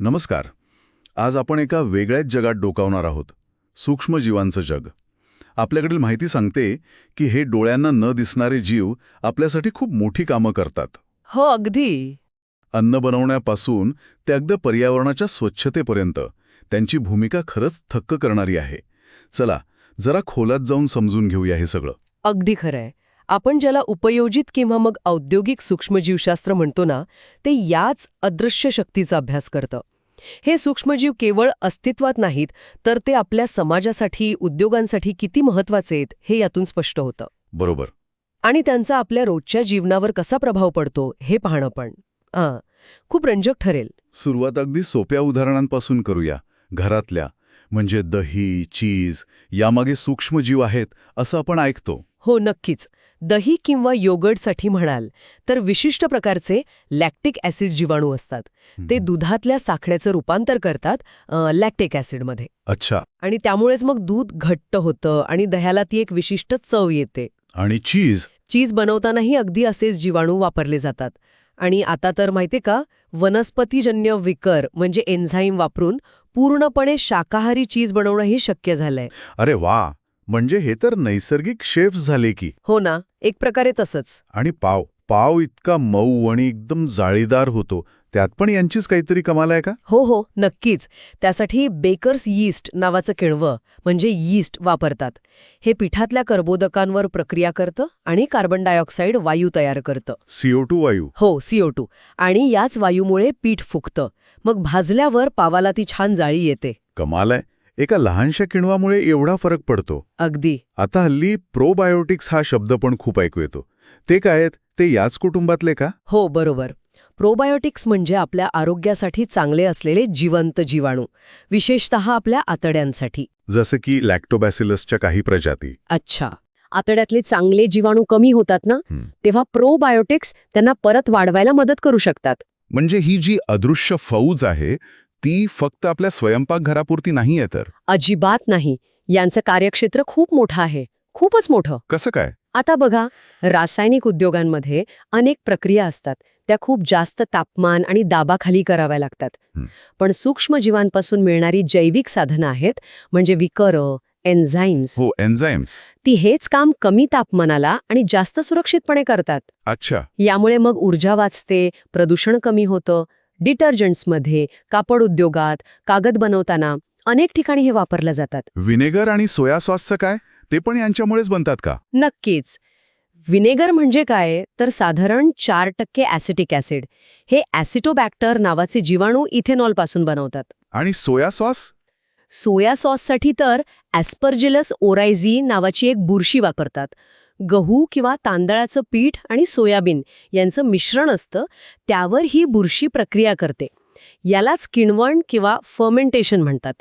नमस्कार. आज आपण एका वेगळ्याच जगात डोकावणार आहोत. सूक्ष्मजीवांचं जग. आपल्याकडील माहिती सांगते की हे डोळ्यांना न दिसणारे जीव आपल्यासाठी खूप मोठी कामं करतात. हो अगदी. अन्न बनवण्यापासून ते अगदी पर्यावरणाच्या स्वच्छतेपर्यंत त्यांची भूमिका खरंच थक्क करणारी आहे. चला जरा खोलात जाऊन समजून घेऊया हे सगळं. अगदी खरंय. आपण ज्याला उपयोजित किंवा मग औद्योगिक सूक्ष्मजीवशास्त्र म्हणतो ना ते याच अदृश्य शक्तीचा अभ्यास करतं. हे सूक्ष्मजीव केवळ अस्तित्वात नाहीत तर ते आपल्या समाजासाठी उद्योगांसाठी किती महत्त्वाचे आहेत हे यातून स्पष्ट होतं. बरोबर. आणि त्यांचा आपल्या रोजच्या जीवनावर कसा प्रभाव पडतो हे पाहणं पण. खूप रंजक ठरेल. सुरुवात अगदी सोप्या उदाहरणांपासून करूया. घरातल्या म्हणजे दही चीज यामागे सूक्ष्मजीव आहेत असं आपण ऐकतो. हो नक्कीच. दही किंवा योगर्टसाठी म्हणाल तर विशिष्ट प्रकारचे लॅक्टिक ॲसिड जीवाणू असतात. ते दुधातल्या साखरेचं रूपांतर करतात लॅक्टिक ॲसिडमध्ये अच्छा. आणि त्यामुळेच मग दूध घट्ट होतं आणि दह्याला ती एक विशिष्ट चव येते. आणि चीज चीज बनवतानाही अगदी असेच जीवाणू वापरले जातात. आणि आता तर माहितीये का वनस्पतीजन्य विकर म्हणजे एन्झाईम वापरून पूर्णपणे शाकाहारी चीज बनवणंही शक्य झालंय. अरे वा! म्हणजे हे तर नैसर्गिक शेफ्स झाले की. हो ना एक प्रकारे तसंच. आणि पाव पाव इतका मऊ आणि एकदम जाळीदार होतो. त्यात पण यांचीच काहीतरी कमाल आहे का? हो हो नक्कीच. त्यासाठी बेकर्स यीस्ट नावाचं किणवं म्हणजे यीस्ट वापरतात. हे पिठातल्या कर्बोदकांवर प्रक्रिया करतं आणि कार्बन डायऑक्साईड वायू तयार करतं. सीओ टू वायू. हो सीओ टू. आणि याच वायूमुळे पीठ फुगतं. मग भाजल्यावर पावाला ती छान जाळी येते. कमाल आहे. एका लहानशा किणवामुळे एवढा फरक पडतो. अगदी. आता हल्ली प्रोबायोटिक्स हा शब्द पण खूप ऐकू येतो. ते काय आहेत? ते याच कुटुंबातले का? हो बरोबर. प्रोबायोटिक्स म्हणजे आपल्या आरोग्यासाठी चांगले असलेले जिवंत जीवाणू विशेषतः आपल्या आतड्यांसाठी. जसं की लॅक्टोबॅसिलसच्या काही प्रजाती. अच्छा. आतड्यातले चांगले जीवाणू कमी होतात ना. तेव्हा प्रोबायोटिक्स त्यांना परत वाढवायला मदत करू शकतात. म्हणजे ही जी अदृश्य फौज आहे ती फक्त आपल्या स्वयंपाकघरापुरती नाही आहे तर? अजिबात नाही. यांचं कार्यक्षेत्र खूप मोठं आहे. खूपच मोठं. कसं काय? आता बघा रासायनिक उद्योगांमध्ये अनेक प्रक्रिया असतात. त्या खूप जास्त तापमान आणि दाबाखाली कराव्या लागतात. पण सूक्ष्मजीवांपासून मिळणारी जैविक साधनं आहेत म्हणजे विकरं एन्झाईम्स हो एन्झाईम्स ती हेच काम कमी तापमानाला आणि जास्त सुरक्षितपणे करतात. अच्छा. यामुळे मग ऊर्जा वाचते प्रदूषण कमी होतं डिटर्जंट्समध्ये कापड उद्योगात कागद बनवताना अनेक ठिकाणी हे वापरलं जातात. विनेगर आणि सोया सॉसचं काय? ते पण यांच्यामुळेच बनतात का? नक्कीच. विनेगर म्हणजे काय? तर साधारण चार टक्के ॲसिटिक ॲसिड. हे ॲसिटोबॅक्टर नावाचे जीवाणू इथेनॉलपासून बनवतात. आणि सोया सॉस? सोया सॉससाठी तर ॲस्परजिलस ओरायझी नावाची एक बुरशी वापरतात. गहू किंवा तांदळाचं पीठ आणि सोयाबीन यांचं मिश्रण असतं त्यावर ही बुरशी प्रक्रिया करते. यालाच किणवण किंवा फर्मेंटेशन म्हणतात.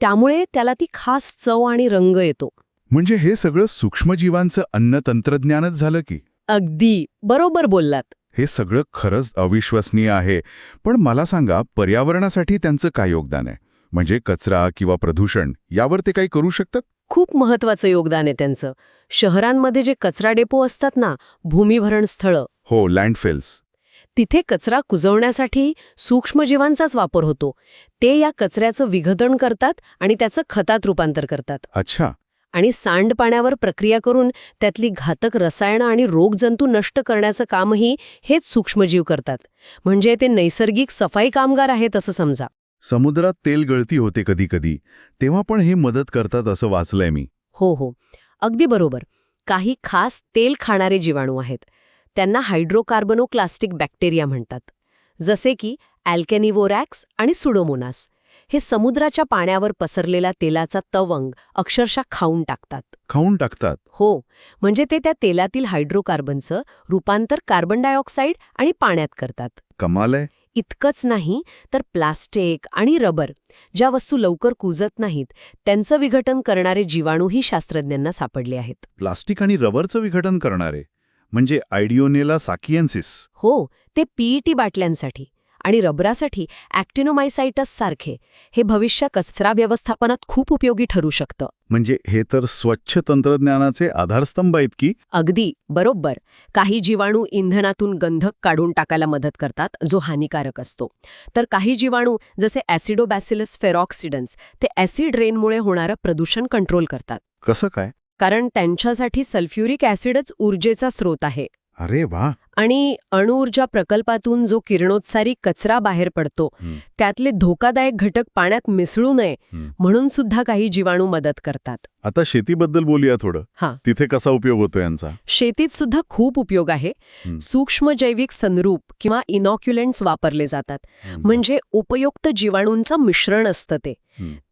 त्यामुळे त्याला ती खास चव आणि रंग येतो. म्हणजे हे सगळं सूक्ष्मजीवांचं अन्न तंत्रज्ञानच झालं की? अगदी. बरोबर बोललात. हे सगळं खरंच अविश्वसनीय आहे. पण मला सांगा पर्यावरणासाठी त्यांचं काय योगदान आहे? म्हणजे कचरा किंवा प्रदूषण यावर ते काही करू शकतात? खूप महत्वाचं योगदान आहे त्यांचं. शहरांमध्ये जे कचरा डेपो असतात ना भूमिभरण स्थळं. हो लँडफिल्स तिथे कचरा कुजवण्यासाठी सूक्ष्मजीवांचाच वापर होतो. ते या कचऱ्याचं विघटन करतात आणि त्याचं खतात रूपांतर करतात. अच्छा. आणि सांडपाण्यावर प्रक्रिया करून त्यातली घातक रसायनं आणि रोगजंतू नष्ट करण्याचं कामही हेच सूक्ष्मजीव करतात. म्हणजे ते नैसर्गिक सफाई कामगार आहेत असं समजा. समुद्रात तेल गळती होते कधी कधी. तेव्हा पण हे मदत करतात असं वाचलंय मी. हो हो. अगदी बरोबर. काही खास तेल खाणारे जीवाणू आहेत. त्यांना हायड्रोकार्बनोक्लास्टिक बॅक्टेरिया म्हणतात. जसे की अल्कॅनिवोरॅक्स आणि सुडोमोनास. हे समुद्राच्या पाण्यावर पसरलेला तेलाचा तवंग अक्षरशः खाऊन टाकतात. खाऊन टाकतात. हो. म्हणजे ते त्या तेलातील हायड्रोकार्बनचं रूपांतर कार्बन डायऑक्साईड आणि पाण्यात करतात. कमाल आहे. इतकंच नाही तर प्लास्टिक आणि रबर ज्या वस्तू लवकर कुजत नाहीत त्यांचं विघटन करणारे जीवाणूही शास्त्रज्ञांना सापडले आहेत. प्लास्टिक आणि रबरचं विघटन करणारे म्हणजे आयडिओनेला साकियन्सिस हो ते पीईटी बाटल्यांसाठी. आणि रबरासाठी ॲक्टिनोमायसायटस सारखे हे भविष्यात कचरा व्यवस्थापनात खूप उपयोगी ठरू शकतं. म्हणजे हे तर स्वच्छ तंत्रज्ञानाचे आधारस्तंभ आहेत की? अगदी बरोबर. काही जीवाणू इंधनातून गंधक काढून टाकायला मदत करतात जो हानिकारक असतो. तर काही जीवाणू जसे ॲसिडोबॅसिलस फेरॉक्सिडन्स ते ॲसिड रेनमुळे होणारं प्रदूषण कंट्रोल करतात. कसं काय? कारण त्यांच्यासाठी सल्फ्युरिक ॲसिडच ऊर्जेचा स्रोत आहे. अरे वा आणि अणुऊर्जा प्रकल्पातून जो किरणोत्सारी कचरा बाहेर पडतो. त्यातले धोकादायक घटक पाण्यात मिसळू नये. म्हणून सुद्धा काही जीवाणू मदत करतात आता शेतीबद्दल बोलूया थोडं हां. तिथे कसा उपयोग होतो यांचा शेतीत सुद्धा खूप उपयोग आहे. सूक्ष्म जैविक संरूप किंवा इनॉक्युलंट्स वापरले जातात म्हणजे उपयुक्त जीवाणूंचं मिश्रण असतं ते.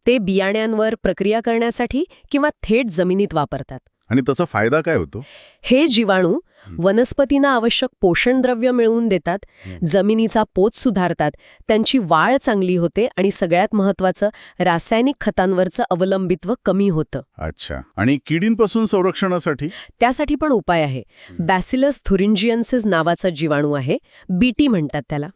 ते बियाण्यांवर प्रक्रिया करण्यासाठी किंवा थेट जमिनीत वापरतात आणि त्याचा फायदा काय होतो हे जीवाणू. वनस्पतींना आवश्यक पोषण द्रव्य मिळवून देतात. जमिनीचा पोत सुधारतात. त्यांची वाढ चांगली होते आणि सगळ्यात महत्वाचं रासायनिक खतांवरचं अवलंबित्व कमी होतं. अच्छा. आणि किडींपासून संरक्षणासाठी? त्यासाठी पण उपाय आहे. बॅसिलस थुरिंजियन्सिस नावाचा जीवाणू आहे. बीटी म्हणतात त्याला.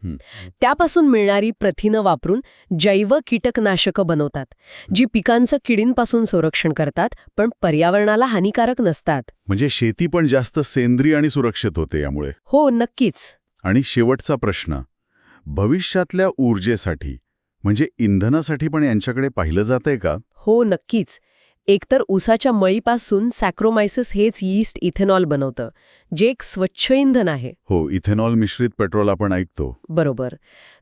त्यापासून मिळणारी प्रथिनं वापरून जैव कीटकनाशकं बनवतात जी पिकांचं किडींपासून संरक्षण करतात पण पर्यावरणाला हानिकारक नसतात. म्हणजे शेती पण जास्त सेंद्रिय आणि सुरक्षित होते यामुळे. हो नक्कीच. आणि शेवटचा प्रश्न भविष्यातल्या ऊर्जेसाठी म्हणजे इंधनासाठी पण यांच्याकडे पाहिलं जातंय का? हो नक्कीच. एकतर ऊसाच्या मळीपासून सॅक्रोमायसिस हेच यीस्ट इथेनॉल बनवतं जे एक स्वच्छ इंधन आहे. हो इथेनॉल मिश्रित पेट्रोल आपण ऐकतो. बरोबर.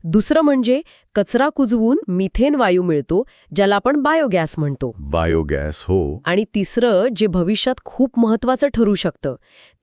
दुसरं म्हणजे कचरा कुजवून मिथेन वायू मिळतो ज्याला आपण बायोगॅस म्हणतो. बायोगॅस हो. आणि तिसरं जे भविष्यात खूप महत्वाचं ठरू शकतं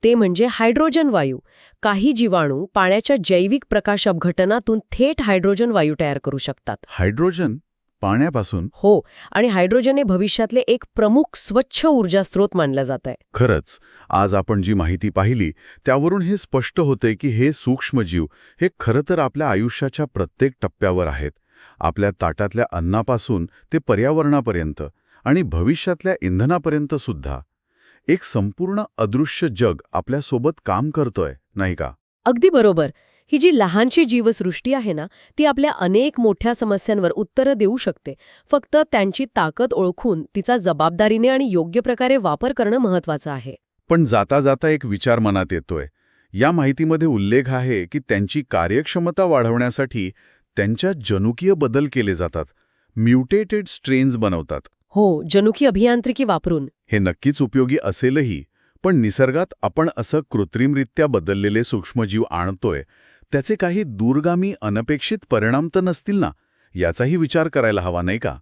ते म्हणजे हायड्रोजन वायू. काही जीवाणू पाण्याच्या जैविक प्रकाश अपघटनातून थेट हायड्रोजन वायू तयार करू शकतात. हायड्रोजन? पाण्यापासून हो आणि हायड्रोजन हे भविष्यातले एक प्रमुख स्वच्छ ऊर्जा स्रोत मानलं जात आहे खरंच आज आपण जी माहिती पाहिली त्यावरून हे स्पष्ट होते की हे सूक्ष्मजीव हे खरं तर आपल्या आयुष्याच्या प्रत्येक टप्प्यावर आहेत. आपल्या ताटातल्या अन्नापासून ते पर्यावरणापर्यंत आणि भविष्यातल्या इंधनापर्यंत सुद्धा. एक संपूर्ण अदृश्य जग आपल्यासोबत काम करतोय नाही का? अगदी बरोबर. ही जी लहानशी जीवसृष्टी आहे ना ती आपल्या अनेक मोठ्या समस्यांवर उत्तरं देऊ शकते. फक्त त्यांची ताकद ओळखून तिचा जबाबदारीने आणि योग्य प्रकारे वापर करणं महत्वाचं आहे. पण जाता जाता एक विचार मनात येतोय. या माहितीमध्ये उल्लेख आहे की त्यांची कार्यक्षमता वाढवण्यासाठी त्यांच्यात जनुकीय बदल केले जातात. म्युटेटेड स्ट्रेन्स बनवतात. हो जनुकी अभियांत्रिकी वापरून. हे नक्कीच उपयोगी असेलही पण निसर्गात आपण असं कृत्रिमरित्या बदललेले सूक्ष्मजीव आणतोय त्याचे काही दूरगामी अनपेक्षित परिणाम तर नसतील ना? याचाही विचार करायला हवा नाही का?